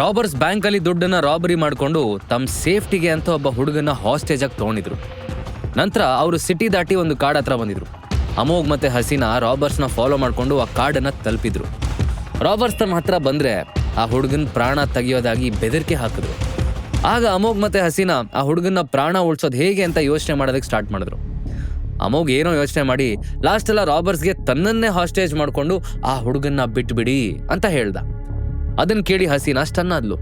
Robbers ಬ್ಯಾಂಕಲ್ಲಿ ದುಡ್ಡನ್ನ robbery ಮಾಡಿಕೊಂಡು ತಮ್ಮ ಸೇಫ್ಟಿಗೆ ಅಂತ ಒಬ್ಬ ಹುಡುಗನ ಹಾಸ್ಟೇಜ್ ಆಗಿ ತಗೊಂಡಿದ್ರು. ನಂತರ ಅವರು ಸಿಟಿ ದಾಟಿ ಒಂದು ಕಾರ್ಡ್ ಹತ್ರ ಬಂದಿದ್ರು. ಅಮೋಘ್ ಮತ್ತೆ ಹಸೀನಾ ರಾಬರ್ಸ್ನ ಫಾಲೋ ಮಾಡಿಕೊಂಡು ಆ ಕಾರ್ಡನ್ನು ತಲುಪಿದ್ರು. ರಾಬರ್ಸ್ ತಮ್ಮ ಹತ್ರ ಬಂದ್ರೆ ಆ ಹುಡುಗನ ಪ್ರಾಣ ತೆಗೆಯೋದಾಗಿ ಬೆದರಿಕೆ ಹಾಕಿದ್ರು. ಆಗ ಅಮೋಘ್ ಮತ್ತೆ ಹಸೀನಾ ಆ ಹುಡುಗನ ಪ್ರಾಣ ಉಳ್ಸೋದು ಹೇಗೆ ಅಂತ ಯೋಚನೆ ಮಾಡೋದಕ್ಕೆ ಸ್ಟಾರ್ಟ್ ಮಾಡಿದ್ರು. ಅಮೋಘ್ ಏನೋ ಯೋಚನೆ ಮಾಡಿ, ಲಾಸ್ಟ್ ಎಲ್ಲ ರಾಬರ್ಸ್ಗೆ ತನ್ನನ್ನೇ ಹಾಸ್ಟೇಜ್ ಮಾಡಿಕೊಂಡು ಆ ಹುಡುಗನ್ನ ಬಿಟ್ಬಿಡಿ ಅಂತ ಹೇಳ್ದ. ಅದನ್ನ ಕೇಳಿ ಹಸೀನಾ ಸ್ಟನ್ ಆದ್ಲು.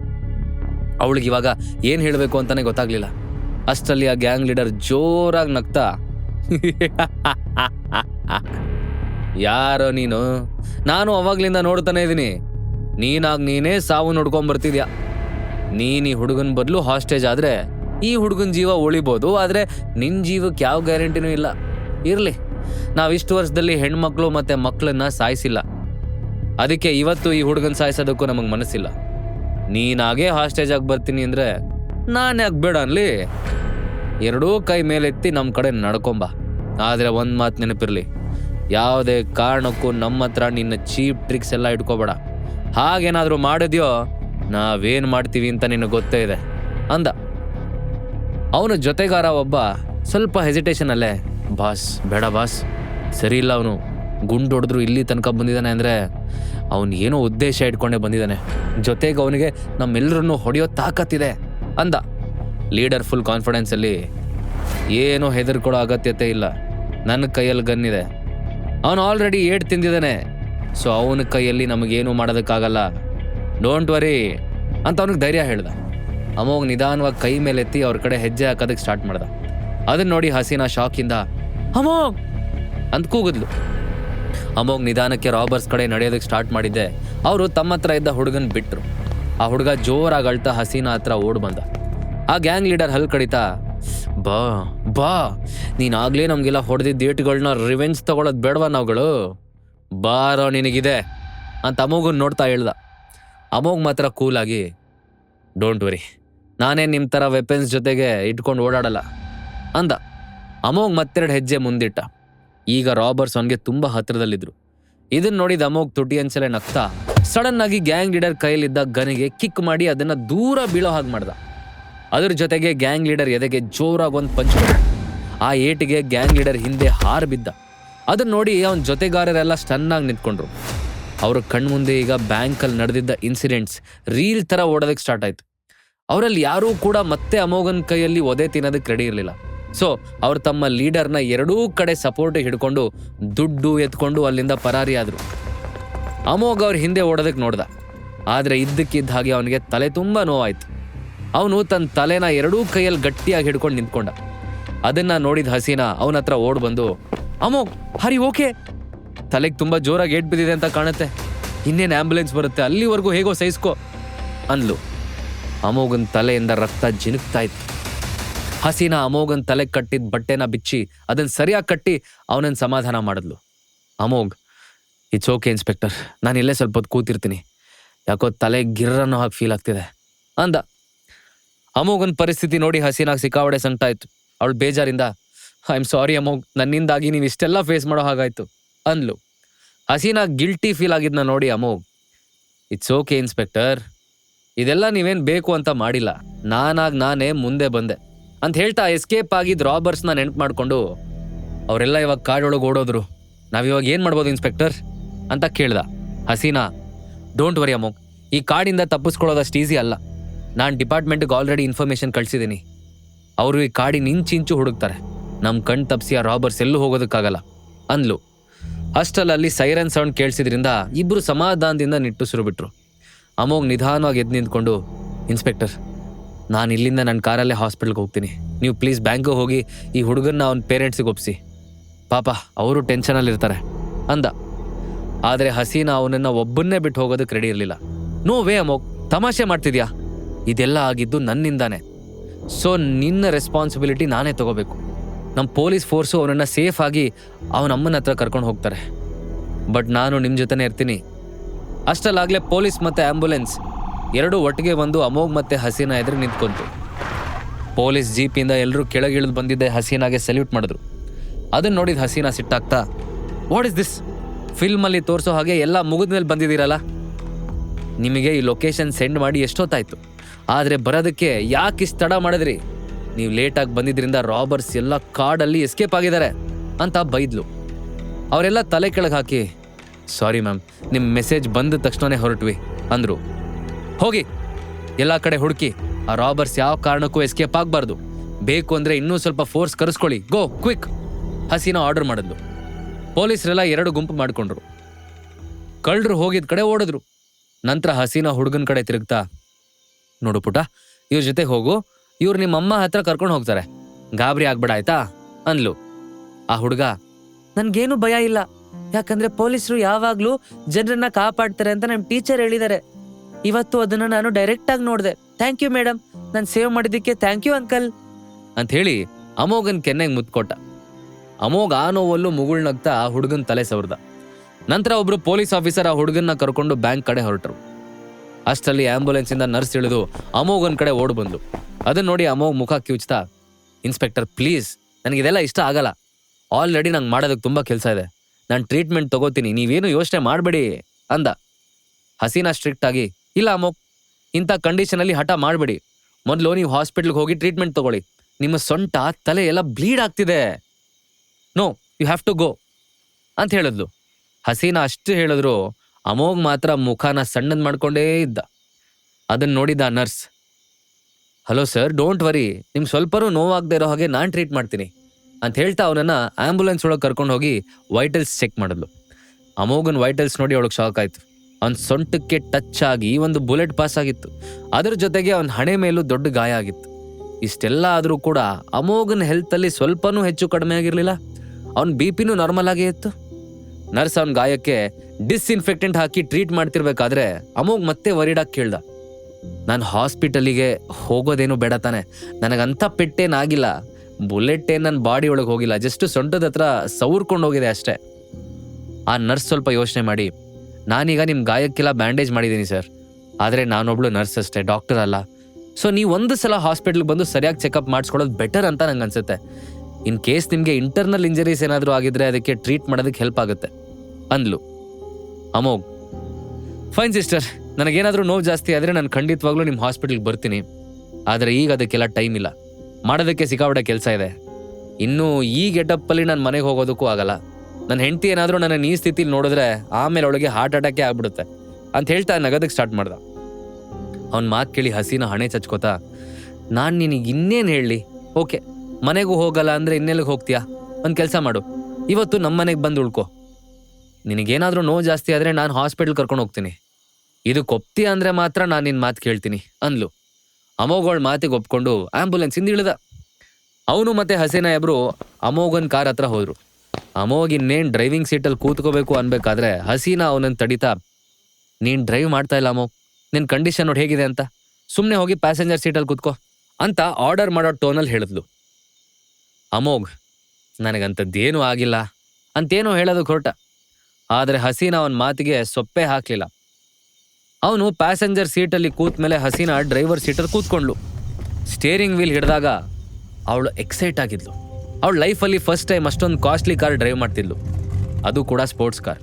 ಅವಳಿಗೆ ಇವಾಗ ಏನ್ ಹೇಳಬೇಕು ಅಂತಾನೆ ಗೊತ್ತಾಗ್ಲಿಲ್ಲ. ಅಷ್ಟರಲ್ಲಿ ಆ ಗ್ಯಾಂಗ್ ಲೀಡರ್ ಜೋರಾಗಿ ನಗ್ತಾ, ಯಾರೋ ನೀನು? ನಾನು ಅವಾಗ್ಲಿಂದ ನೋಡ್ತಾನೆ ಇದ್ದೀನಿ ನೀನಾಗ್ ನೀನೇ ಸಾವು ನೋಡ್ಕೊಂಬರ್ತಿದ್ಯಾ? ನೀನು ಈ ಹುಡುಗನ ಬದಲು ಹಾಸ್ಟೇಜ್ ಆದ್ರೆ, ಈ ಹುಡುಗನ ಜೀವ ಉಳಿಬೋದು, ಆದ್ರೆ ನಿನ್ ಜೀವಕ್ಕೆ ಯಾವ ಗ್ಯಾರಂಟಿನೂ ಇಲ್ಲ. ಇರ್ಲಿ ನಾವಿಷ್ಟು ವರ್ಷದಲ್ಲಿ ಹೆಣ್ಮಕ್ಳು ಮತ್ತೆ ಮಕ್ಕಳನ್ನ ಸಾಯಿಸಿಲ್ಲ. ಅದಕ್ಕೆ ಇವತ್ತು ಈ ಹುಡುಗನ ಸಾಯಿಸೋದಕ್ಕೂ ನಮಗೆ ಮನಸ್ಸಿಲ್ಲ. ನೀನಾಗೆ ಹಾಸ್ಟೇಜ್ ಆಗಿ ಬರ್ತೀನಿ ಅಂದ್ರೆ ನಾನು ಯಾಕೆ ಬೇಡ ಅನ್ಲಿ? ಎರಡೂ ಕೈ ಮೇಲೆತ್ತಿ ನಮ್ಮ ಕಡೆ ನಡ್ಕೊಂಬ. ಆದರೆ ಒಂದು ಮಾತು ನೆನಪಿರ್ಲಿ. ಯಾವುದೇ ಕಾರಣಕ್ಕೂ ನಮ್ಮ ಹತ್ರ ನಿನ್ನ ಚೀಪ್ ಟ್ರಿಕ್ಸ್ ಎಲ್ಲ ಇಟ್ಕೋಬೇಡ. ಹಾಗೇನಾದರೂ ಮಾಡಿದ್ಯೋ ನಾವೇನು ಮಾಡ್ತೀವಿ ಅಂತ ನಿನಗೆ ಗೊತ್ತೇ ಇದೆ. ಅಂದ. ಅವನ ಜೊತೆಗಾರ ಒಬ್ಬ ಸ್ವಲ್ಪ ಹೆಸಿಟೇಷನ್ ಅಲ್ಲೇ, ಬಾಸ್, ಬೇಡ ಬಾಸ್. ಸರಿ ಇಲ್ಲ ಅವನು. ಗುಂಡು ಹೊಡೆದ್ರು ಇಲ್ಲಿ ತನಕ ಬಂದಿದ್ದಾನೆ ಅಂದರೆ ಅವನು ಏನೋ ಉದ್ದೇಶ ಇಟ್ಕೊಂಡೇ ಬಂದಿದ್ದಾನೆ. ಜೊತೆಗೆ ಅವನಿಗೆ ನಮ್ಮೆಲ್ಲರನ್ನು ಹೊಡೆಯೋ ತಾಕತ್ತಿದೆ ಅಂದ. ಲೀಡರ್ ಫುಲ್ ಕಾನ್ಫಿಡೆನ್ಸಲ್ಲಿ ಏನೂ ಹೆದರ್ಕೊಳ್ಳೋ ಅಗತ್ಯತೆ ಇಲ್ಲ. ನನ್ನ ಕೈಯಲ್ಲಿ ಗನ್ ಇದೆ. ಅವನು ಆಲ್ರೆಡಿ ಏಟ್ ತಿಂದಿದ್ದಾನೆ. ಸೊ ಅವನ ಕೈಯಲ್ಲಿ ನಮಗೇನು ಮಾಡೋದಕ್ಕಾಗಲ್ಲ. ಡೋಂಟ್ ವರಿ ಅಂತ ಅವನಿಗೆ ಧೈರ್ಯ ಹೇಳ್ದ. ಅಮೋಗ್ ನಿಧಾನವಾಗಿ ಕೈ ಮೇಲೆ ಎತ್ತಿ ಅವ್ರ ಕಡೆ ಹೆಜ್ಜೆ ಹಾಕೋದಕ್ಕೆ ಸ್ಟಾರ್ಟ್ ಮಾಡ್ದ. ಅದನ್ನ ನೋಡಿ ಹಸೀನಾ ಶಾಕಿಂದ ಅಮೋಗ್ ಅಂತ ಕೂಗಿದ್ಲು. ಅಮೋಘ್ ನಿಧಾನಕ್ಕೆ ರಾಬರ್ಸ್ ಕಡೆ ನಡೆಯೋದಕ್ಕೆ ಸ್ಟಾರ್ಟ್ ಮಾಡಿದ್ದೆ. ಅವರು ತಮ್ಮ ಹತ್ರ ಇದ್ದ ಹುಡುಗನ ಬಿಟ್ರು. ಆ ಹುಡುಗ ಜೋರಾಗಿ ಅಳ್ತಾ ಹಸೀನಾ ಹತ್ರ ಓಡ್ ಬಂದ. ಆ ಗ್ಯಾಂಗ್ ಲೀಡರ್ ಹಲ್ ಕಡಿತಾ, ಬಾ ಬಾ ನೀನಾಗ್ಲೇ ನಮಗೆಲ್ಲ ಹೊಡೆದಿದ್ದ ಏಟ್ಗಳನ್ನ ರಿವೆಂಜ್ ತಗೊಳ್ಳೋದು ಬೇಡವಾ ನಾವುಗಳು? ಬಾರೋ, ನಿನಗಿದೆ, ಅಂತ ಅಮೋಗನ್ ನೋಡ್ತಾ ಹೇಳ್ದ. ಅಮೋಗ್ ಮಾತ್ರ ಕೂಲಾಗಿ ಡೋಂಟ್ ವರಿ, ನಾನೇ ನಿಮ್ಮ ಥರ ವೆಪನ್ಸ್ ಜೊತೆಗೆ ಇಟ್ಕೊಂಡು ಓಡಾಡಲ್ಲ, ಅಂದ. ಅಮೋಗ್ ಮತ್ತೆರಡು ಹೆಜ್ಜೆ ಮುಂದಿಟ್ಟ. ಈಗ ರಾಬರ್ಸ್ ಅವನಿಗೆ ತುಂಬ ಹತ್ರದಲ್ಲಿದ್ರು. ಇದನ್ನ ನೋಡಿ ದಮೋಗ್ ತುಟಿ ಅನ್ಸಲೆ ನಗ್ತಾ ಸಡನ್ ಆಗಿ ಗ್ಯಾಂಗ್ ಲೀಡರ್ ಕೈಯಲ್ಲಿದ್ದ ಗನಿಗೆ ಕಿಕ್ ಮಾಡಿ ಅದನ್ನ ದೂರ ಬೀಳೋ ಹಾಗೆ ಮಾಡ್ದ. ಅದ್ರ ಜೊತೆಗೆ ಗ್ಯಾಂಗ್ ಲೀಡರ್ ಎದೆಗೆ ಜೋರಾಗಿ ಒಂದು ಪಂಚ್. ಆ ಏಟಿಗೆ ಗ್ಯಾಂಗ್ ಲೀಡರ್ ಹಿಂದೆ ಹಾರ್ ಬಿದ್ದ. ಅದನ್ನ ನೋಡಿ ಅವನ ಜೊತೆಗಾರರೆಲ್ಲ ಸ್ಟನ್ ಆಗಿ ನಿಂತ್ಕೊಂಡ್ರು. ಅವ್ರ ಕಣ್ಮುಂದೆ ಈಗ ಬ್ಯಾಂಕಲ್ಲಿ ನಡೆದಿದ್ದ ಇನ್ಸಿಡೆಂಟ್ಸ್ ರೀಲ್ ಥರ ಓಡೋದಕ್ಕೆ ಸ್ಟಾರ್ಟ್ ಆಯ್ತು. ಅವರಲ್ಲಿ ಯಾರೂ ಕೂಡ ಮತ್ತೆ ಅಮೋಘನ್ ಕೈಯಲ್ಲಿ ಒದೆ ತಿನ್ನೋದಕ್ಕೆ ರೆಡಿ ಇರಲಿಲ್ಲ. ಸೊ ಅವ್ರು ತಮ್ಮ ಲೀಡರ್ನ ಎರಡೂ ಕಡೆ ಸಪೋರ್ಟ್ ಹಿಡ್ಕೊಂಡು ದುಡ್ಡು ಎತ್ಕೊಂಡು ಅಲ್ಲಿಂದ ಪರಾರಿ ಆದ್ರು. ಅಮೋಘ್ ಅವ್ರ ಹಿಂದೆ ಓಡೋದಕ್ಕೆ ನೋಡ್ದ. ಆದರೆ ಇದ್ದಕ್ಕಿದ್ದ ಹಾಗೆ ಅವನಿಗೆ ತಲೆ ತುಂಬ ನೋವಾಯ್ತು. ಅವನು ತನ್ನ ತಲೆನ ಎರಡೂ ಕೈಯಲ್ಲಿ ಗಟ್ಟಿಯಾಗಿ ಹಿಡ್ಕೊಂಡು ನಿಂತ್ಕೊಂಡ. ಅದನ್ನ ನೋಡಿದ ಹಸೀನಾ ಅವನ ಹತ್ರ ಓಡ್ ಬಂದು, ಅಮೋಘ್, ಹರಿ, ಓಕೆ? ತಲೆಗೆ ತುಂಬ ಜೋರಾಗಿ ಏಟ್ ಬಿದ್ದಿದೆ ಅಂತ ಕಾಣುತ್ತೆ. ಇನ್ನೇನು ಆಂಬ್ಯುಲೆನ್ಸ್ ಬರುತ್ತೆ? ಅಲ್ಲಿವರೆಗೂ ಹೇಗೋ ಸಹಿಸ್ಕೋ ಅಂದ್ಲು. ಅಮೋಘನ್ ತಲೆಯಿಂದ ರಕ್ತ ಜಿನುಕ್ತಾ ಇತ್ತು. ಹಸೀನಾ ಅಮೋಘನ್ ತಲೆ ಕಟ್ಟಿದ ಬಟ್ಟೆನ ಬಿಚ್ಚಿ ಅದನ್ನ ಸರಿಯಾಗಿ ಕಟ್ಟಿ ಅವನನ್ನು ಸಮಾಧಾನ ಮಾಡಿದ್ಲು. ಅಮೋಘ್ ಇಟ್ಸ್ ಓಕೆ ಇನ್ಸ್ಪೆಕ್ಟರ್ ನಾನು ಇಲ್ಲೇ ಸ್ವಲ್ಪ ಹೊತ್ತು ಕೂತಿರ್ತೀನಿ. ಯಾಕೋ ತಲೆ ಗಿರ್ರನ್ನೋ ಹಾಗೆ ಫೀಲ್ ಆಗ್ತಿದೆ. ಅಂದ. ಅಮೋಘನ್ ಪರಿಸ್ಥಿತಿ ನೋಡಿ ಹಸೀನಾಗ ಸಿಕ್ಕಾವಡೆ ಸಂಟಾಯ್ತು ಅವಳು ಬೇಜಾರಿಂದ ಐ ಆಮ್ ಸಾರಿ ಅಮೋಘ್. ನನ್ನಿಂದಾಗಿ ನೀವು ಇಷ್ಟೆಲ್ಲ ಫೇಸ್ ಮಾಡೋ ಹಾಗಾಯ್ತು. ಅಂದ್ಲು. ಹಸೀನಾ ಗಿಲ್ಟಿ ಫೀಲ್ ಆಗಿದ್ನ ನೋಡಿ ಅಮೋಘ್ ಇಟ್ಸ್ ಓಕೆ ಇನ್ಸ್ಪೆಕ್ಟರ್ ಇದೆಲ್ಲ ನೀವೇನು ಬೇಕು ಅಂತ ಮಾಡಿಲ್ಲ. ನಾನಾಗಿ ನಾನೇ ಮುಂದೆ ಬಂದೆ. ಅಂತ ಹೇಳ್ತಾ ಎಸ್ಕೇಪ್ ಆಗಿದ್ದ ರಾಬರ್ಸ್ನ ನೆನಪು ಮಾಡಿಕೊಂಡು, ಅವರೆಲ್ಲ ಇವಾಗ ಕಾಡೊಳಗೆ ಓಡೋದ್ರು. ನಾವಿವಾಗ ಏನು ಮಾಡ್ಬೋದು ಇನ್ಸ್ಪೆಕ್ಟರ್ ಅಂತ ಕೇಳ್ದ. ಹಸೀನಾ ಡೋಂಟ್ ವರಿ ಅಮೋಕ್ ಈ ಕಾಡಿಂದ ತಪ್ಪಿಸ್ಕೊಳ್ಳೋದಷ್ಟು ಈಸಿ ಅಲ್ಲ. ನಾನು ಡಿಪಾರ್ಟ್ಮೆಂಟ್ಗೆ ಆಲ್ರೆಡಿ ಇನ್ಫಾರ್ಮೇಶನ್ ಕಳಿಸಿದ್ದೀನಿ ಅವರು ಈ ಕಾಡಿನ ಇಂಚಿಂಚು ಹುಡುಕ್ತಾರೆ. ನಮ್ಮ ಕಣ್ ತಪ್ಪಿಸಿ ಆ ರಾಬರ್ಸ್ ಎಲ್ಲೂ ಹೋಗೋದಕ್ಕಾಗಲ್ಲ. ಅಂದ್ಲು. ಅಷ್ಟರಲ್ಲಿ ಸೈರನ್ ಸೌಂಡ್ ಕೇಳಿಸಿದ್ರಿಂದ ಇಬ್ಬರು ಸಮಾಧಾನದಿಂದ ನಿಟ್ಟುಸಿರು ಬಿಟ್ರು. ಅಮೋಗ್ ನಿಧಾನವಾಗಿ ಎದ್ದು ನಿಂತ್ಕೊಂಡು ಇನ್ಸ್ಪೆಕ್ಟರ್ ನಾನು ಇಲ್ಲಿಂದ ನನ್ನ ಕಾರಲ್ಲೇ ಹಾಸ್ಪಿಟ್ಲ್ಗೆ ಹೋಗ್ತೀನಿ. ನೀವು ಪ್ಲೀಸ್ ಬ್ಯಾಂಕ್ಗೆ ಹೋಗಿ ಈ ಹುಡುಗನ್ನ ಅವನ ಪೇರೆಂಟ್ಸಿಗೆ ಒಪ್ಸಿ. ಪಾಪ, ಅವರು ಟೆನ್ಷನಲ್ಲಿರ್ತಾರೆ ಅಂದ. ಆದರೆ ಹಸೀನಾ ಅವನನ್ನು ಒಬ್ಬನ್ನೇ ಬಿಟ್ಟು ಹೋಗೋದಕ್ಕೆ ರೆಡಿ ಇರಲಿಲ್ಲ. No way Amogh. ತಮಾಷೆ ಮಾಡ್ತಿದ್ಯಾ? ಇದೆಲ್ಲ ಆಗಿದ್ದು ನನ್ನಿಂದಾನೆ. ಸೊ ನಿನ್ನ ರೆಸ್ಪಾನ್ಸಿಬಿಲಿಟಿ ನಾನೇ ತಗೋಬೇಕು. ನಮ್ಮ ಪೊಲೀಸ್ ಫೋರ್ಸು ಅವನನ್ನು ಸೇಫ್ ಆಗಿ ಅವನ ಅಮ್ಮನ ಹತ್ರ ಕರ್ಕೊಂಡು ಹೋಗ್ತಾರೆ. ಬಟ್ ನಾನು ನಿಮ್ಮ ಜೊತೆನೇ ಇರ್ತೀನಿ. ಅಷ್ಟಲ್ಲಾಗಲೇ ಪೊಲೀಸ್ ಮತ್ತು ಆ್ಯಂಬುಲೆನ್ಸ್ ಎರಡೂ ಒಟ್ಟಿಗೆ ಬಂದು ಅಮೋಘ್ ಮತ್ತೆ ಹಸೀನಾ ಎದುರು ನಿಂತ್ಕೊಂತು ಪೊಲೀಸ್ ಜೀಪಿಂದ ಎಲ್ಲರೂ ಕೆಳಗಿಳಿದು ಬಂದಿದ್ದೆ ಹಸೀನಾಗೆ ಸಲ್ಯೂಟ್ ಮಾಡಿದ್ರು. ಅದನ್ನ ನೋಡಿದ ಹಸೀನಾ ಸಿಟ್ಟಾಗ್ತಾ ವಾಟ್ ಇಸ್ ದಿಸ್ ಫಿಲ್ಮಲ್ಲಿ ತೋರಿಸೋ ಹಾಗೆ ಎಲ್ಲ ಮುಗಿದ ಮೇಲೆ ಬಂದಿದ್ದೀರಲ್ಲ? ನಿಮಗೆ ಈ ಲೊಕೇಶನ್ ಸೆಂಡ್ ಮಾಡಿ ಎಷ್ಟೊತ್ತಾಯ್ತು? ಆದರೆ ಬರೋದಕ್ಕೆ ಯಾಕೆ ಇಷ್ಟು ತಡ ಮಾಡಿದ್ರಿ? ನೀವು ಲೇಟಾಗಿ ಬಂದಿದ್ರಿಂದ ರಾಬರ್ಸ್ ಎಲ್ಲ ಕಾಡಲ್ಲಿ ಎಸ್ಕೇಪ್ ಆಗಿದ್ದಾರೆ ಅಂತ ಬೈದ್ಲು. ಅವರೆಲ್ಲ ತಲೆ ಕೆಳಗೆ ಹಾಕಿ ಸಾರಿ ಮ್ಯಾಮ್ ನಿಮ್ಮ ಮೆಸೇಜ್ ಬಂದ ತಕ್ಷಣನೇ ಹೊರಟ್ವಿ, ಅಂದರು. ಹೋಗಿ. ಎಲ್ಲ ಕಡೆ ಹುಡುಕಿ, ಆ ರಾಬರ್ಸ್ ಯಾವ ಕಾರಣಕ್ಕೂ ಎಸ್ಕೇಪ್ ಆಗಬಾರ್ದು. ಬೇಕು ಅಂದರೆ ಇನ್ನೂ ಸ್ವಲ್ಪ ಫೋರ್ಸ್ ಕರೆಸ್ಕೊಳ್ಳಿ. ಗೋ ಕ್ವಿಕ್ ಹಸಿನ ಆರ್ಡರ್ ಮಾಡಿದ್ಲು. ಪೊಲೀಸರೆಲ್ಲ ಎರಡು ಗುಂಪು ಮಾಡಿಕೊಂಡ್ರು. ಕಳ್ಳರು ಹೋಗಿದ ಕಡೆ ಓಡಿದ್ರು. ನಂತರ ಹಸೀನ ಹುಡುಗನ ಕಡೆ ತಿರುಗ್ತಾ, ನೋಡು ಪುಟ ಇವ್ರ ಜೊತೆ ಹೋಗು. ಇವ್ರು ನಿಮ್ಮ ಅಮ್ಮ ಹತ್ರ ಕರ್ಕೊಂಡು ಹೋಗ್ತಾರೆ. ಗಾಬರಿ ಆಗ್ಬೇಡ, ಆಯ್ತಾ? ಅನ್ಲು ಆ ಹುಡುಗ, ನನ್ಗೇನು ಭಯ ಇಲ್ಲ. ಯಾಕಂದ್ರೆ ಪೊಲೀಸರು ಯಾವಾಗ್ಲೂ ಜನರನ್ನ ಕಾಪಾಡ್ತಾರೆ ಅಂತ ನಮ್ಮ ಟೀಚರ್ ಹೇಳಿದ್ದಾರೆ. ಇವತ್ತು ಅದನ್ನ ನಾನು ಡೈರೆಕ್ಟ್ ಆಗಿ ನೋಡಿದೆ. ಥ್ಯಾಂಕ್ ಯು ಮೇಡಮ್ ನಾನು ಸೇವ್ ಮಾಡಿದ್ದಕ್ಕೆ ಥ್ಯಾಂಕ್ ಯು ಅಂಕಲ್ ಅಂತ ಹೇಳಿ ಅಮೋಗನ್ ಕೆನ್ನೆಗೆ ಮುತ್ಕೊಟ್ಟ. ಅಮೋಘ ಆ ನೋವಲ್ಲೂ ಮುಗುಳ್ನಗ್ತಾ ಹುಡುಗನ ತಲೆ ಸವರ್ದ. ನಂತರ ಒಬ್ರು ಪೊಲೀಸ್ ಆಫೀಸರ್ ಆ ಹುಡುಗನ್ನ ಕರ್ಕೊಂಡು ಬ್ಯಾಂಕ್ ಕಡೆ ಹೊರಟರು. ಅಷ್ಟರಲ್ಲಿ ಆಂಬ್ಯುಲೆನ್ಸ್ ಇಂದ ನರ್ಸ್ ಇಳಿದು ಅಮೋಘನ್ ಕಡೆ ಓಡ್ ಬಂದ್ಲು ಅದನ್ನ ನೋಡಿ ಅಮೋಘ್ ಮುಖ ಕಿವುಚ್ತಾ ಇನ್ಸ್ಪೆಕ್ಟರ್ ಪ್ಲೀಸ್ ನನಗೆ ಇದೆಲ್ಲ ಇಷ್ಟ ಆಗಲ್ಲ. ಆಲ್ರೆಡಿ ನಂಗೆ ಮಾಡೋದಕ್ಕೆ ತುಂಬ ಕೆಲಸ ಇದೆ. ನಾನು ಟ್ರೀಟ್ಮೆಂಟ್ ತಗೋತೀನಿ. ನೀವೇನು ಯೋಚನೆ ಮಾಡಬೇಡಿ, ಅಂದ. ಹಸೀನಾ ಸ್ಟ್ರಿಕ್ಟ್ ಆಗಿ ಇಲ್ಲ ಅಮೋಕ್ ಇಂಥ ಕಂಡೀಷನಲ್ಲಿ ಹಠ ಮಾಡಬೇಡಿ. ಮೊದಲು ನೀವು ಹಾಸ್ಪಿಟ್ಲ್ಗೆ ಹೋಗಿ ಟ್ರೀಟ್ಮೆಂಟ್ ತಗೊಳ್ಳಿ. ನಿಮ್ಮ ಸೊಂಟ, ತಲೆ ಎಲ್ಲ ಬ್ಲೀಡ್ ಆಗ್ತಿದೆ. No, you have to go ಅಂತ ಹೇಳಿದ್ಲು. ಹಸೀನಾ ಅಷ್ಟು ಹೇಳಿದ್ರು ಅಮೋಗ್ ಮಾತ್ರ ಮುಖನ ಸಣ್ಣದ್ ಮಾಡ್ಕೊಂಡೇ ಇದ್ದ. ಅದನ್ನ ನೋಡಿದ nurse, hello sir, don't worry, ನಿಮ್ಗೆ ಸ್ವಲ್ಪರೂ ನೋವಾಗದೆ ಇರೋ ಹಾಗೆ ನಾನು ಟ್ರೀಟ್ ಮಾಡ್ತೀನಿ ಅಂತ ಹೇಳ್ತಾ ಅವನನ್ನು ಆ್ಯಂಬುಲೆನ್ಸ್ ಒಳಗೆ ಕರ್ಕೊಂಡು ಹೋಗಿ ವೈಟಲ್ಸ್ ಚೆಕ್ ಮಾಡಿದ್ಲು. ಅಮೋಗನ್ ವೈಟಲ್ಸ್ ನೋಡಿ ಅವಳಿಗೆ ಶಾಕ್ ಆಯ್ತು. ಅವನ ಸೊಂಟಕ್ಕೆ ಟಚ್ ಆಗಿ ಒಂದು ಬುಲೆಟ್ ಪಾಸ್ ಆಗಿತ್ತು. ಅದರ ಜೊತೆಗೆ ಅವನ ಹಣೆ ಮೇಲೂ ದೊಡ್ಡ ಗಾಯ ಆಗಿತ್ತು. ಇಷ್ಟೆಲ್ಲ ಆದರೂ ಕೂಡ ಅಮೋಘನ್ ಹೆಲ್ತಲ್ಲಿ ಸ್ವಲ್ಪನೂ ಹೆಚ್ಚು ಕಡಿಮೆ ಆಗಿರಲಿಲ್ಲ. ಅವನ ಬಿ ಪಿನೂ ನಾರ್ಮಲ್ ಆಗೇ ಇತ್ತು. ನರ್ಸ್ ಅವನ ಗಾಯಕ್ಕೆ ಡಿಸ್ಇನ್ಫೆಕ್ಟೆಂಟ್ ಹಾಕಿ ಟ್ರೀಟ್ ಮಾಡ್ತಿರ್ಬೇಕಾದ್ರೆ ಅಮೋಘ್ ಮತ್ತೆ ವರಿಡಾಗಿ ಕೇಳ್ದ. ನಾನು ಹಾಸ್ಪಿಟಲಿಗೆ ಹೋಗೋದೇನು ಬೇಡ ತಾನೆ. ನನಗಂಥ ಪೆಟ್ಟೇನಾಗಿಲ್ಲ. ಬುಲೆಟ್ ಏನು ನನ್ನ ಬಾಡಿ ಒಳಗೆ ಹೋಗಿಲ್ಲ. ಜಸ್ಟ್ ಸೊಂಟದ ಹತ್ರ ಸವರ್ಕೊಂಡು ಹೋಗಿದೆ ಅಷ್ಟೇ. ಆ ನರ್ಸ್ ಸ್ವಲ್ಪ ಯೋಚನೆ ಮಾಡಿ. ನಾನೀಗ ನಿಮ್ಮ ಗಾಯಕ್ಕೆಲ್ಲ ಬ್ಯಾಂಡೇಜ್ ಮಾಡಿದ್ದೀನಿ, ಸರ್. ಆದರೆ ನಾನೊಬ್ಳು ನರ್ಸ್ ಅಷ್ಟೇ, ಡಾಕ್ಟರ್ ಅಲ್ಲ. ಸೊ ನೀವು ಒಂದು ಸಲ ಹಾಸ್ಪಿಟ್ಲ್ಗೆ ಬಂದು ಸರಿಯಾಗಿ ಚೆಕಪ್ ಮಾಡಿಸ್ಕೊಳ್ಳೋದು ಬೆಟರ್ ಅಂತ ನಂಗೆ ಅನ್ಸುತ್ತೆ ಇನ್ ಕೇಸ್ ನಿಮಗೆ ಇಂಟರ್ನಲ್ ಇಂಜರೀಸ್ ಏನಾದರೂ ಆಗಿದ್ರೆ ಅದಕ್ಕೆ ಟ್ರೀಟ್ ಮಾಡೋದಕ್ಕೆ ಹೆಲ್ಪ್ ಆಗುತ್ತೆ. ಅಂದ್ಲು. ಅಮೋಘ್. Fine, sister. ನನಗೇನಾದರೂ ನೋವು ಜಾಸ್ತಿ ಆದರೆ ನಾನು ಖಂಡಿತವಾಗ್ಲೂ ನಿಮ್ಮ ಹಾಸ್ಪಿಟ್ಲ್ಗೆ ಬರ್ತೀನಿ. ಆದರೆ ಈಗ ಅದಕ್ಕೆಲ್ಲ ಟೈಮ್ ಇಲ್ಲ. ಮಾಡೋದಕ್ಕೆ ಸಿಕ್ಕಾಬಿಡೋ ಕೆಲಸ ಇದೆ. ಇನ್ನೂ ಈ ಗೆಟಪ್ಪಲ್ಲಿ ನಾನು ಮನೆಗೆ ಹೋಗೋದಕ್ಕೂ ಆಗಲ್ಲ. ನನ್ನ ಹೆಂಡತಿ ಏನಾದರೂ ನನ್ನ ಈ ಸ್ಥಿತಿಲಿ ನೋಡಿದ್ರೆ ಆಮೇಲೆ ಅವಳಿಗೆ ಹಾರ್ಟ್ ಅಟ್ಯಾಕೇ ಆಗ್ಬಿಡುತ್ತೆ ಅಂತ ಹೇಳ್ತಾ ನಗದಕ್ಕೆ ಸ್ಟಾರ್ಟ್ ಮಾಡ್ದ. ಅವ್ನ ಮಾತು ಕೇಳಿ ಹಸಿನ ಹಣೆ ಚಚ್ಕೋತಾ, ನಾನು ನಿನಗೆ ಇನ್ನೇನು ಹೇಳಲಿ ಓಕೆ, ಮನೆಗೂ ಹೋಗಲ್ಲ ಅಂದರೆ ಇನ್ನೆಲ್ಲಿಗೆ ಹೋಗ್ತೀಯಾ? ಒಂದು ಕೆಲಸ ಮಾಡು, ಇವತ್ತು ನಮ್ಮ ಮನೆಗೆ ಬಂದು ಉಳ್ಕೊ. ನಿನಗೇನಾದರೂ ನೋವು ಜಾಸ್ತಿ ಆದರೆ ನಾನು ಹಾಸ್ಪಿಟ್ಲ್ ಕರ್ಕೊಂಡು ಹೋಗ್ತೀನಿ. ಇದಕ್ಕೆ ಒಪ್ತೀಯ ಅಂದರೆ ಮಾತ್ರ ನಾನು ನಿನ್ನ ಮಾತು ಕೇಳ್ತೀನಿ, ಅಂದ್ಲು. ಅಮೋಘಳ ಮಾತಿಗೆ ಒಪ್ಕೊಂಡು ಆ್ಯಂಬುಲೆನ್ಸ್ ಇಳಿದ. ಅವನು ಮತ್ತೆ ಹಸೀನಾ ಇಬ್ಬರು ಅಮೋಘನ್ ಕಾರ್ ಹತ್ರ ಹೋದ್ರು. ಅಮೋಘ್ ಇನ್ನೇನು ಡ್ರೈವಿಂಗ್ ಸೀಟಲ್ಲಿ ಕೂತ್ಕೋಬೇಕು ಅನ್ಬೇಕಾದ್ರೆ ಹಸೀನಾ ಅವನನ್ನು ತಡಿತಾ. ನೀನು ಡ್ರೈವ್ ಮಾಡ್ತಾ ಇಲ್ಲ ಅಮೋಘ್ ನಿನ್ನ ಕಂಡೀಷನ್ ನೋಡಿ ಹೇಗಿದೆ ಅಂತ. ಸುಮ್ಮನೆ ಹೋಗಿ ಪ್ಯಾಸೆಂಜರ್ ಸೀಟಲ್ಲಿ ಕೂತ್ಕೋ ಅಂತ ಆರ್ಡರ್ ಮಾಡೋ ಟೋನಲ್ಲಿ ಹೇಳಿದ್ಲು. ಅಮೋಘ್, ನನಗಂಥದ್ದೇನೂ ಆಗಿಲ್ಲ. ಅಂತೇನೋ ಹೇಳೋದು ಹೊರಟ ಆದರೆ ಹಸೀನಾ ಅವನ ಮಾತಿಗೆ ಸೊಪ್ಪೆ ಹಾಕಲಿಲ್ಲ. ಅವನು ಪ್ಯಾಸೆಂಜರ್ ಸೀಟಲ್ಲಿ ಕೂತ ಮೇಲೆ ಹಸೀನಾ ಡ್ರೈವರ್ ಸೀಟಲ್ಲಿ ಕೂತ್ಕೊಂಡ್ಲು. ಸ್ಟೇರಿಂಗ್ ವೀಲ್ ಹಿಡಿದಾಗ ಅವಳು ಎಕ್ಸೈಟ್ ಆಗಿದ್ಲು. ಅವಳ ಲೈಫಲ್ಲಿ ಫಸ್ಟ್ ಟೈಮ್ ಅಷ್ಟೊಂದು ಕಾಸ್ಟ್ಲಿ ಕಾರ್ ಡ್ರೈವ್ ಮಾಡ್ತಿದ್ಲು. ಅದು ಕೂಡ ಸ್ಪೋರ್ಟ್ಸ್ ಕಾರ್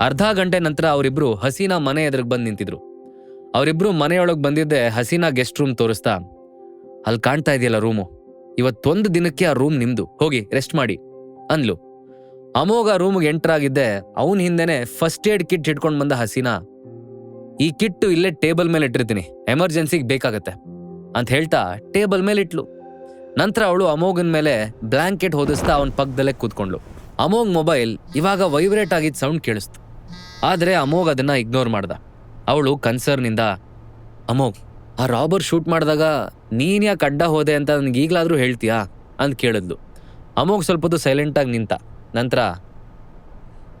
ಅರ್ಧ ಗಂಟೆ ನಂತರ ಅವರಿಬ್ರು ಹಸೀನಾ ಮನೆ ಎದುರಿಗೆ ಬಂದು ನಿಂತಿದ್ರು. ಅವರಿಬ್ರು ಮನೆಯೊಳಗೆ ಬಂದಿದ್ದೆ ಹಸೀನಾ ಗೆಸ್ಟ್ ರೂಮ್ ತೋರಿಸ್ತಾ, ಅಲ್ಲಿ ಕಾಣ್ತಾ ಇದೆಯಲ್ಲ ರೂಮು ಇವತ್ತೊಂದು ದಿನಕ್ಕೆ ಆ ರೂಮ್ ನಿಮ್ದು. ಹೋಗಿ ರೆಸ್ಟ್ ಮಾಡಿ. ಅಂದ್ಲು. ಅಮೋಘ ರೂಮ್ಗೆ ಆಗಿದ್ದೆ ಅವನ ಹಿಂದೆನೆ ಫಸ್ಟ್ ಏಡ್ ಕಿಟ್ ಹಿಡ್ಕೊಂಡು ಬಂದ ಹಸೀನಾ. ಈ ಕಿಟ್ಟು ಇಲ್ಲೇ ಟೇಬಲ್ ಮೇಲೆ ಇಟ್ಟಿರ್ತೀನಿ. ಎಮರ್ಜೆನ್ಸಿಗೆ ಬೇಕಾಗತ್ತೆ. ಅಂತ ಹೇಳ್ತಾ ಟೇಬಲ್ ಮೇಲೆ ಇಟ್ಲು. ನಂತರ ಅವಳು ಅಮೋಗನ್ ಮೇಲೆ ಬ್ಲಾಂಕೆಟ್ ಹೊದಿಸ್ತಾ ಅವನ ಪಕ್ಕದಲ್ಲೇ ಕೂತ್ಕೊಂಡ್ಳು. ಅಮೋಘ್ ಮೊಬೈಲ್ ಇವಾಗ ವೈಬ್ರೇಟ್ ಆಗಿದ್ದ ಸೌಂಡ್ ಕೇಳಿಸ್ತು. ಆದರೆ ಅಮೋಘ್ ಅದನ್ನ ಇಗ್ನೋರ್ ಮಾಡ್ದ. ಅವಳು ಕನ್ಸರ್ನಿಂದ ಅಮೋಘ್, ಆ ರಾಬರ್ ಶೂಟ್ ಮಾಡಿದಾಗ ನೀನ್ ಯಾಕೆ ಅಡ್ಡ ಹೋದೆ ಅಂತ ನನಗೆ ಈಗಲಾದರೂ ಹೇಳ್ತೀಯಾ? ಅಂತ ಕೇಳಿದ್ಲು. ಅಮೋಘ್ ಸ್ವಲ್ಪ ಹೊತ್ತು ಸೈಲೆಂಟಾಗಿ ನಿಂತ. ನಂತರ,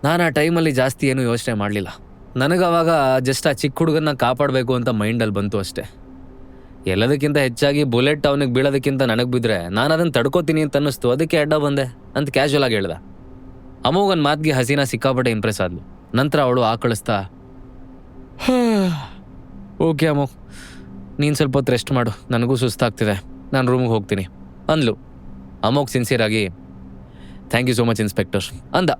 ನಾನು ಆ ಟೈಮಲ್ಲಿ ಜಾಸ್ತಿ ಏನೂ ಯೋಚನೆ ಮಾಡಲಿಲ್ಲ. ನನಗವಾಗ ಜಸ್ಟ್ ಆ ಚಿಕ್ಕ ಹುಡುಗನ್ನ ಕಾಪಾಡಬೇಕು ಅಂತ ಮೈಂಡಲ್ಲಿ ಬಂತು ಅಷ್ಟೇ. ಎಲ್ಲದಕ್ಕಿಂತ ಹೆಚ್ಚಾಗಿ ಬುಲೆಟ್ ಅವನಿಗೆ ಬೀಳೋದಕ್ಕಿಂತ ನನಗೆ ಬಿದ್ದರೆ ನಾನು ಅದನ್ನು ತಡ್ಕೋತೀನಿ ಅಂತ ಅನ್ನಿಸ್ತು ಅದಕ್ಕೆ ಅಡ್ಡ ಬಂದೆ ಅಂತ ಕ್ಯಾಶುವಲ್ ಆಗಿ ಹೇಳ್ದ. ಅಮೋಘನ್ ಮಾತಿಗೆ ಹಸೀನಾ ಸಿಕ್ಕಾಪಟ್ಟೆ ಇಂಪ್ರೆಸ್ ಆದ್ಲು. ನಂತರ ಅವಳು ಆಕಳಿಸ್ತಾ ಓಕೆ ಅಮೋಗ್ ನೀನು ಸ್ವಲ್ಪ ಹೊತ್ತು ರೆಸ್ಟ್ ಮಾಡು. ನನಗೂ ಸುಸ್ತಾಗ್ತಿದೆ. ನಾನು ರೂಮ್ಗೆ ಹೋಗ್ತೀನಿ. ಅಂದ್ಲು. ಸಿನ್ಸಿಯರ್ ಆಗಿ thank you so much inspector ಅಂದ.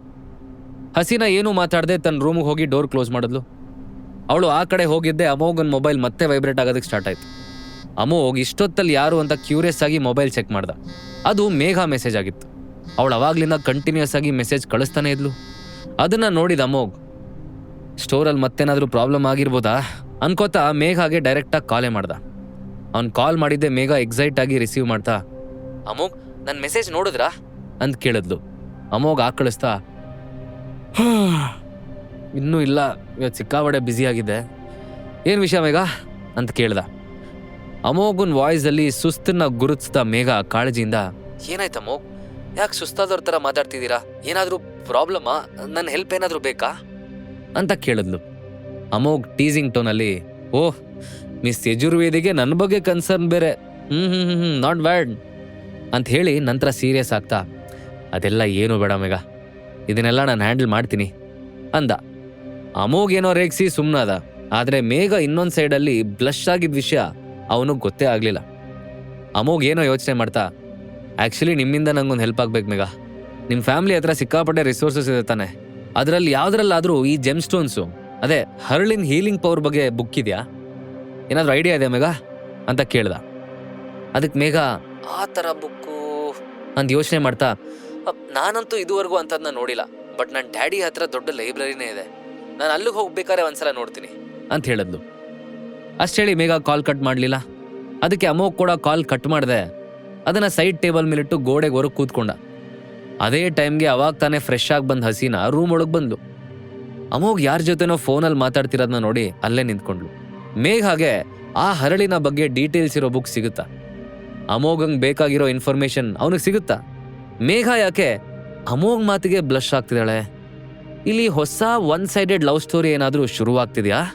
ಹಸೀನಾ ಏನೂ ಮಾತಾಡದೆ ತನ್ನ ರೂಮ್ಗೆ ಹೋಗಿ ಡೋರ್ ಕ್ಲೋಸ್ ಮಾಡಿದ್ಲು. ಅವಳು ಆ ಕಡೆ ಹೋಗಿದ್ದೆ ಅಮೋಗನ್ ಮೊಬೈಲ್ ಮತ್ತೆ ವೈಬ್ರೇಟ್ ಆಗೋದಕ್ಕೆ ಸ್ಟಾರ್ಟ್ ಆಯ್ತು. ಅಮೋಗ್ ಇಷ್ಟೊತ್ತಲ್ಲಿ ಯಾರು ಅಂತ ಕ್ಯೂರಿಯಸ್ ಆಗಿ ಮೊಬೈಲ್ ಚೆಕ್ ಮಾಡ್ದ. ಅದು ಮೇಘ ಮೆಸೇಜ್ ಆಗಿತ್ತು. ಅವಳು ಅವಾಗ್ಲಿಂದ ಕಂಟಿನ್ಯೂಸ್ ಆಗಿ ಮೆಸೇಜ್ ಕಳಿಸ್ತಾನೆ ಇದ್ಲು. ಅದನ್ನ ನೋಡಿದ ಅಮೋಗ್ ಸ್ಟೋರಲ್ಲಿ ಮತ್ತೇನಾದರೂ ಪ್ರಾಬ್ಲಮ್ ಆಗಿರ್ಬೋದಾ? ಅನ್ಕೋತಾ ಮೇಘಾಗೆ ಡೈರೆಕ್ಟಾಗಿ ಕಾಲೇ ಮಾಡ್ದ. ಅವ್ನು ಕಾಲ್ ಮಾಡಿದ್ದೆ ಮೇಘ ಎಕ್ಸೈಟ್ ಆಗಿ ರಿಸೀವ್ ಮಾಡ್ತಾ ಅಮೋಗ್ ನನ್ನ ಮೆಸೇಜ್ ನೋಡಿದ್ರಾ? ಅಂತ ಕೇಳಿದ್ಲು. ಅಮೋಗ್ ಆಕಳಿಸ್ತಾ ಇನ್ನೂ ಇಲ್ಲ ಇವತ್ತು ಸಿಕ್ಕಾಬಡೆ ಬ್ಯುಸಿ ಆಗಿದ್ದೆ. ಏನು ವಿಷಯ ಮೇಘ? ಅಂತ ಕೇಳ್ದ. ಅಮೋಗನ್ ವಾಯ್ಸಲ್ಲಿ ಸುಸ್ತನ್ನ ಗುರುತಿಸಿದ ಮೇಘ ಕಾಳಜಿಯಿಂದ, ಏನಾಯ್ತು ಅಮೋಗ್ ಯಾಕೆ ಸುಸ್ತಾದವ್ರ ಥರ ಮಾತಾಡ್ತಿದ್ದೀರಾ? ಏನಾದರೂ ಪ್ರಾಬ್ಲಮಾ? ನನ್ನ ಹೆಲ್ಪ್ ಏನಾದರೂ ಬೇಕಾ? ಅಂತ ಕೇಳಿದ್ಲು. ಅಮೋಗ್ ಟೀಸಿಂಗ್ ಟೋನಲ್ಲಿ ಓಹ್ ಮಿಸ್ ಯಜುರ್ವೇದಿಗೆ ನನ್ನ ಬಗ್ಗೆ ಕನ್ಸರ್ನ್ ಬೇರೆ. ಹ್ಞೂ ಹ್ಞೂ ಹ್ಞೂ ಹ್ಞೂ ನಾಟ್ ಬ್ಯಾಡ್ ಅಂತ ಹೇಳಿ ನಂತರ ಸೀರಿಯಸ್ ಆಗ್ತಾ, ಅದೆಲ್ಲ ಏನು ಬೇಡ ಮೇಗ ಇದನ್ನೆಲ್ಲ ನಾನು ಹ್ಯಾಂಡಲ್ ಮಾಡ್ತೀನಿ. ಅಂದ. ಅಮೋಗ್ ಏನೋ ರೇಗಿಸಿ ಸುಮ್ಮನಾದ ಆದರೆ ಮೇಘ ಇನ್ನೊಂದು ಸೈಡಲ್ಲಿ ಬ್ಲಶ್ ಆಗಿದ್ದ ವಿಷಯ ಅವನಿಗೆ ಗೊತ್ತೇ ಆಗಲಿಲ್ಲ. ಅಮೋಗ್ ಏನೋ ಯೋಚನೆ ಮಾಡ್ತಾ ಆ್ಯಕ್ಚುಲಿ ನಿಮ್ಮಿಂದ ನಂಗೊಂದು ಹೆಲ್ಪ್ ಆಗ್ಬೇಕು ಮೇಗ ನಿಮ್ಮ ಫ್ಯಾಮಿಲಿ ಹತ್ರ ಸಿಕ್ಕಾಪಟ್ಟೆ ರಿಸೋರ್ಸಸ್ ಇದೆ ತಾನೆ. ಅದರಲ್ಲಿ ಯಾವುದ್ರಲ್ಲಾದರೂ ಈ ಜೆಮ್ ಸ್ಟೋನ್ಸು ಅದೇ ಹರಳಿನ ಹೀಲಿಂಗ್ ಪವರ್ ಬಗ್ಗೆ ಬುಕ್ ಇದೆಯಾ? ಏನಾದರೂ ಐಡಿಯಾ ಇದೆ ಮೇಘ? ಅಂತ ಕೇಳ್ದ. ಅದಕ್ಕೆ ಮೇಘ, ಆ ಥರ ಬುಕ್ಕು ಅಂತ ಯೋಚನೆ ಮಾಡ್ತಾ ನಾನಂತೂ ಇದುವರೆಗೂ ಅಂಥದ್ದನ್ನ ನೋಡಿಲ್ಲ. ಬಟ್ ನನ್ನ ಡ್ಯಾಡಿ ಹತ್ರ ದೊಡ್ಡ ಲೈಬ್ರರಿನೇ ಇದೆ. ನಾನು ಅಲ್ಲಿಗೆ ಹೋಗ್ಬೇಕಾದ್ರೆ ಒಂದ್ಸಲ ನೋಡ್ತೀನಿ. ಅಂತ ಹೇಳಿದ್ಲು. ಅಷ್ಟು ಹೇಳಿ ಮೇಘ ಕಾಲ್ ಕಟ್ ಮಾಡಲಿಲ್ಲ. ಅದಕ್ಕೆ ಅಮೋಗ್ ಕೂಡ ಕಾಲ್ ಕಟ್ ಮಾಡಿದೆ. ಅದನ್ನು ಸೈಡ್ ಟೇಬಲ್ ಮೇಲಿಟ್ಟು ಗೋಡೆಗೆ ಹೊರಗೆ ಕೂತ್ಕೊಂಡ. ಅದೇ ಟೈಮ್ಗೆ ಅವಾಗ ತಾನೇ ಫ್ರೆಶ್ ಆಗಿ ಬಂದು ಹಸೀನ ರೂಮ್ ಒಳಗೆ ಬಂದ್ಲು. ಅಮೋಗ್ ಯಾರ ಜೊತೆನೋ ಫೋನಲ್ಲಿ ಮಾತಾಡ್ತಿರೋದನ್ನ ನೋಡಿ ಅಲ್ಲೇ ನಿಂತ್ಕೊಂಡ್ಲು ಮೇಘಾಗೆ ಆ ಹರಳಿನ ಬಗ್ಗೆ ಡೀಟೇಲ್ಸ್ ಇರೋ ಬುಕ್ ಸಿಗುತ್ತಾ? ಅಮೋಗಂಗೆ ಬೇಕಾಗಿರೋ ಇನ್ಫಾರ್ಮೇಶನ್ ಅವನಿಗೆ ಸಿಗುತ್ತಾ? ಮೇಘ ಯಾಕೆ ಅಮೋಗ್ ಮಾತಿಗೆ ಬ್ಲಶ್ ಆಗ್ತಿದ್ದಾಳೆ? ಇಲ್ಲಿ ಹೊಸ ಒನ್ ಸೈಡೆಡ್ ಲವ್ ಸ್ಟೋರಿ ಏನಾದರೂ ಶುರುವಾಗ್ತಿದ್ಯಾ?